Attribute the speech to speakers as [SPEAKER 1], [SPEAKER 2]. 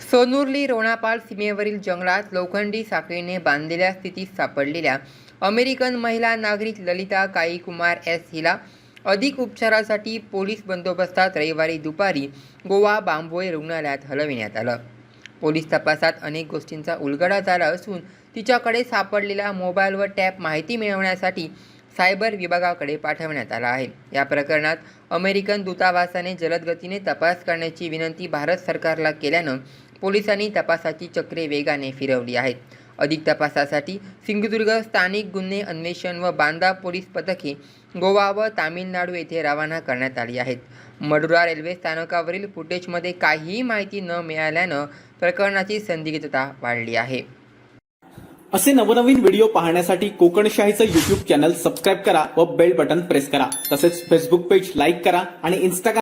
[SPEAKER 1] सोनुर्ली रोणापाल सीमेवरील जंगलात लोखंडी साखळीने बांधलेल्या स्थितीत सापडलेल्या अमेरिकन महिला नागरिक ललिता काई कुमार एस हिला अधिक उपचारासाठी पोलीस बंदोबस्तात रविवारी दुपारी गोवा बांबोळे रुग्णालयात हलविण्यात आलं. पोलीस तपासात अनेक गोष्टींचा उलगडा झाला असून तिच्याकडे सापडलेल्या मोबाईल व टॅप माहिती मिळवण्यासाठी सायबर विभागाकडे पाठवण्यात आला आहे. या प्रकरणात अमेरिकन दूतावासाने जलदगतीने तपास करण्याची विनंती भारत सरकारला केल्यानं पोलिसांनी तपासाची चक्रे वेगाने फिरवली आहेत. अधिक तपासासाठी सिंधुदुर्ग स्थानिक गुन्हे अन्वेषण व बांदा पोलीस पथके गोवा व तामिळनाडू येथे रवाना करण्यात आली आहेत. मडुरा रेल्वे स्थानकावरील फुटेजमध्ये काहीही माहिती न मिळाल्यानं प्रकरणाची संदिग्धता वाढली आहे.
[SPEAKER 2] असे नवनवीन व्हिडिओ पाहण्यासाठी कोकणशाहीचं युट्यूब चॅनल सबस्क्राईब करा व बेल बटन प्रेस करा. तसेच फेसबुक पेज लाईक करा आणि इंस्टाग्राम